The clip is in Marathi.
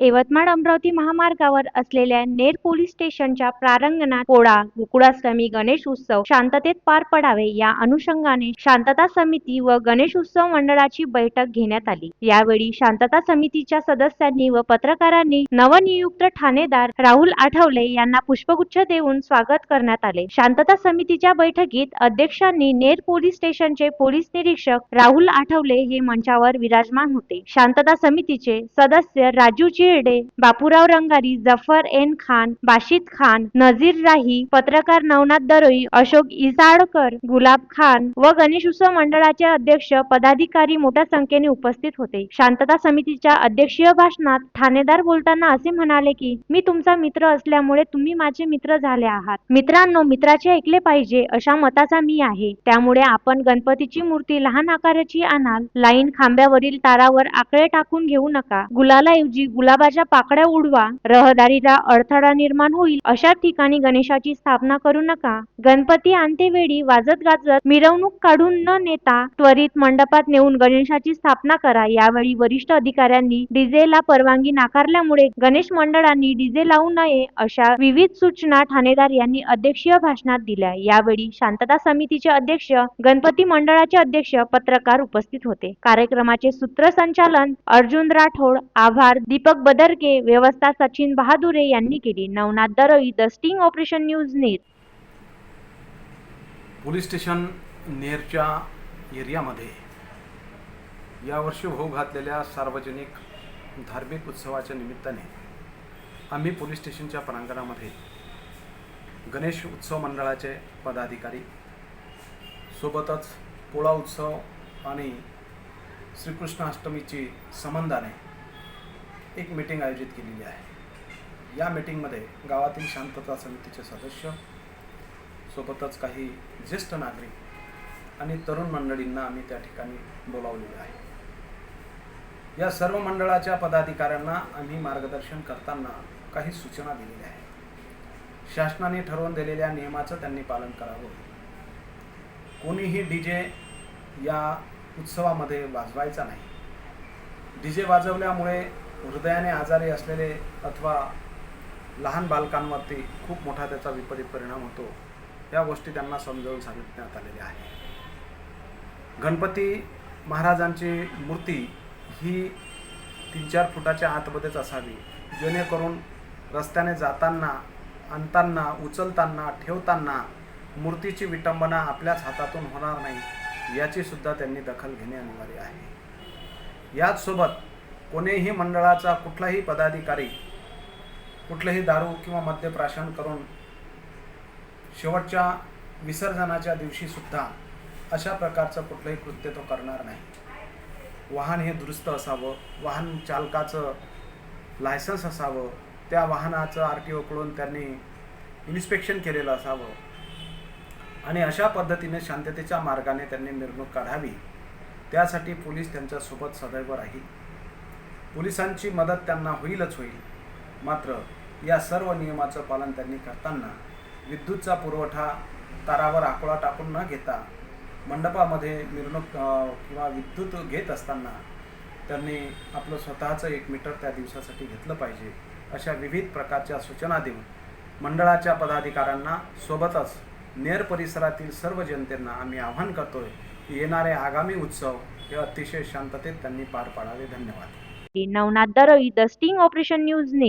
यवतमाळ अमरावती महामार्गावर असलेल्या नेर पोलीस स्टेशनच्या प्रारंगणात पोळा गोकुळाष्टमी गणेश उत्सव शांततेत पार पडावे या अनुषंगाने शांतता समिती व गणेश उत्सव मंडळाची बैठक घेण्यात आली. यावेळी शांतता समितीच्या सदस्यांनी व पत्रकारांनी नवनियुक्त ठाणेदार राहुल आठवले यांना पुष्पगुच्छ देऊन स्वागत करण्यात आले. शांतता समितीच्या बैठकीत अध्यक्षांनी नेर पोलीस स्टेशनचे पोलीस निरीक्षक राहुल आठवले हे मंचावर विराजमान होते. शांतता समितीचे सदस्य राजूचे येडे. बापूराव रंगारी जफर एन खान बाशिद खान नजीर राही पत्रकार नवनाथ दरोई अशोक इसाडकर गुलाब खान व गणेश उत्सव मंडळाचे अध्यक्ष पदाधिकारी मोठ्या संख्येने उपस्थित होते. शांतता समितीच्या अध्यक्षीय भाषणात ठाणेदार बोलताना असे म्हणाले की मी तुमचा मित्र असल्यामुळे तुम्ही माझे मित्र झाले आहात. मित्रांनो मित्राचे ऐकले पाहिजे अशा मताचा मी आहे. त्यामुळे आपण गणपतीची मूर्ती लहान आकाराची आणाल. लाईन खांब्यावरील तारावर आकडे टाकून घेऊ नका. गुलालाऐवजी गुलाबाच्या पाकड्या उडवा रहदारीला अडथळा निर्माण होईल अशा ठिकाणी गणेशाची स्थापना करू नका. गणपती आणतेवेळी वाजत गाजत मिरवणूक काढून न नेता त्वरित मंडपात नेऊन गणेशाची स्थापना करा. यावेळी वरिष्ठ अधिकाऱ्यांनी डीजेला परवानगी नाकारल्यामुळे गणेश मंडळांनी डीजे लावू नये अशा विविध सूचना ठाणेदार यांनी अध्यक्षीय भाषणात दिल्या. यावेळी शांतता समितीचे अध्यक्ष गणपती मंडळाचे अध्यक्ष पत्रकार उपस्थित होते. कार्यक्रमाचे सूत्रसंचालन अर्जुन राठोड आभार दीपक बदरके व्यवस्था सचिन बहादुरे यांनी केली. Navnath Daroi the sting operation news Ner. Police station नेरच्या एरियामध्ये यावर्षी होऊ घातलेल्या सार्वजनिक धार्मिक उत्सवाच्या निमित्ताने आम्ही पोलीस स्टेशनच्या प्रांगणामध्ये गणेश उत्सव मंडळाचे पदाधिकारी सोबतच पोळा उत्सव आणि श्रीकृष्ण अष्टमीची संबंधाने एक मीटिंग आयोजित केलेली आहे. या मीटिंगमध्ये गावातील शांतता समितीचे सदस्य सोबतच काही ज्येष्ठ नागरिक आणि तरुण मंडळींना आम्ही त्या ठिकाणी बोलावलेले आहे. या सर्व मंडळाच्या पदाधिकाऱ्यांना आम्ही मार्गदर्शन करताना काही सूचना दिलेल्या आहेत. शासनाने ठरवून दिलेल्या नियमाचं त्यांनी पालन करावं. कोणीही डी जे या उत्सवामध्ये वाजवायचा नाही. डी जे वाजवल्यामुळे हृदयाने आजारी असलेले अथवा लहान बालकांवरती खूप मोठा त्याचा विपरीत परिणाम होतो. या गोष्टी त्यांना समजावून सांगितण्यात आलेल्या आहे गणपती महाराजांची मूर्ती ही तीन चार फुटाच्या आतमध्येच असावी. जेणेकरून रस्त्याने जाताना आणताना उचलताना ठेवताना मूर्तीची विटंबना आपल्याच हातातून होणार नाही याचीसुद्धा त्यांनी दखल घेणे अनिवार्य आहे. याचसोबत कोणीही मंडळाचा कुठलाही पदाधिकारी कुठलंही दारू किंवा मद्यप्राशन करून शेवटच्या विसर्जनाच्या दिवशीसुद्धा अशा प्रकारचं कुठलंही कृत्य तो करणार नाही. वाहन हे दुरुस्त असावं वाहन चालकाचं लायसन्स असावं त्या वाहनाचं आर टी ओकडून त्यांनी इन्स्पेक्शन केलेलं असावं आणि अशा पद्धतीने शांततेच्या मार्गाने त्यांनी मिरवणूक काढावी. त्यासाठी पोलीस त्यांच्यासोबत सदैव राहील. पोलिसांची मदत त्यांना होईलच होईल. मात्र या सर्व नियमाचं पालन त्यांनी करताना विद्युतचा पुरवठा तारावर आकोळा टाकून न घेता मंडपामध्ये मिरवणूक किंवा विद्युत घेत असताना त्यांनी आपलं स्वतःचं एक मीटर त्या दिवसासाठी घेतलं पाहिजे अशा विविध प्रकारच्या सूचना देऊन मंडळाच्या पदाधिकाऱ्यांना सोबतच नेर परिसरातील सर्व जनतेंना आम्ही आवाहन करतोय की येणारे आगामी उत्सव हे अतिशय शांततेत त्यांनी पार पाडावे. धन्यवाद. Navnath Daroi the sting operation news Ner